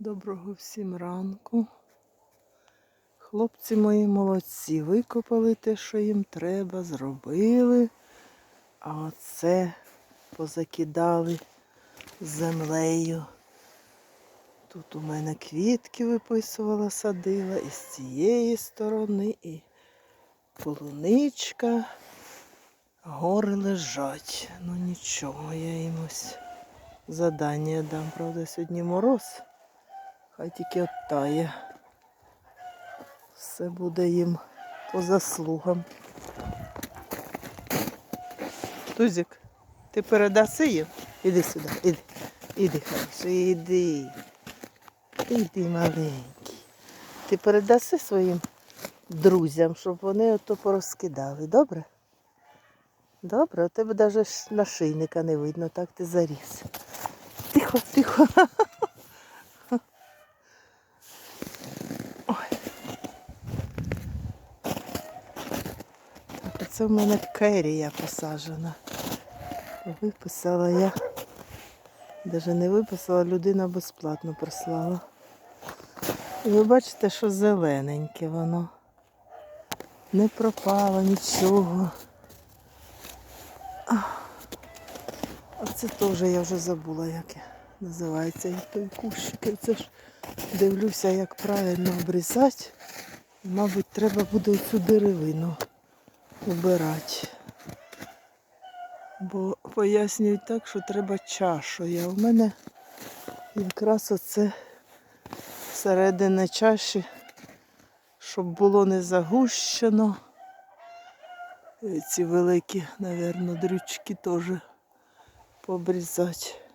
Доброго всім ранку. Хлопці мої молодці, викопали те, що їм треба, зробили. А оце позакидали землею. Тут у мене квітки виписувала, садила і з цієї сторони, і полуничка. Гори лежать. Ну нічого, я їм ось задання дам. Правда, сьогодні мороз. Хай тільки оттає. Все буде їм по заслугам. Тузик, ти передаси їм? Іди сюди, іди. Іди, хороший, іди. Іди, маленький. Ти передаси своїм друзям, щоб вони ото порозкидали, добре? Добре, у тебе навіть нашийника не видно, так ти заріс. Тихо, тихо. Оце в мене керія посаджена. Виписала я. Навіть не виписала, людина безплатно прислала. І ви бачите, що зелененьке воно. Не пропало нічого. А це теж я вже забула, як називається як той кущик. Це ж дивлюся, як правильно обрізати. Мабуть, треба буде цю деревину убирати. Бо пояснюють так, що треба. А в мене якраз оце середина чаші, щоб було не загущено. Ці великі, мабуть, дрючки теж пообрізати.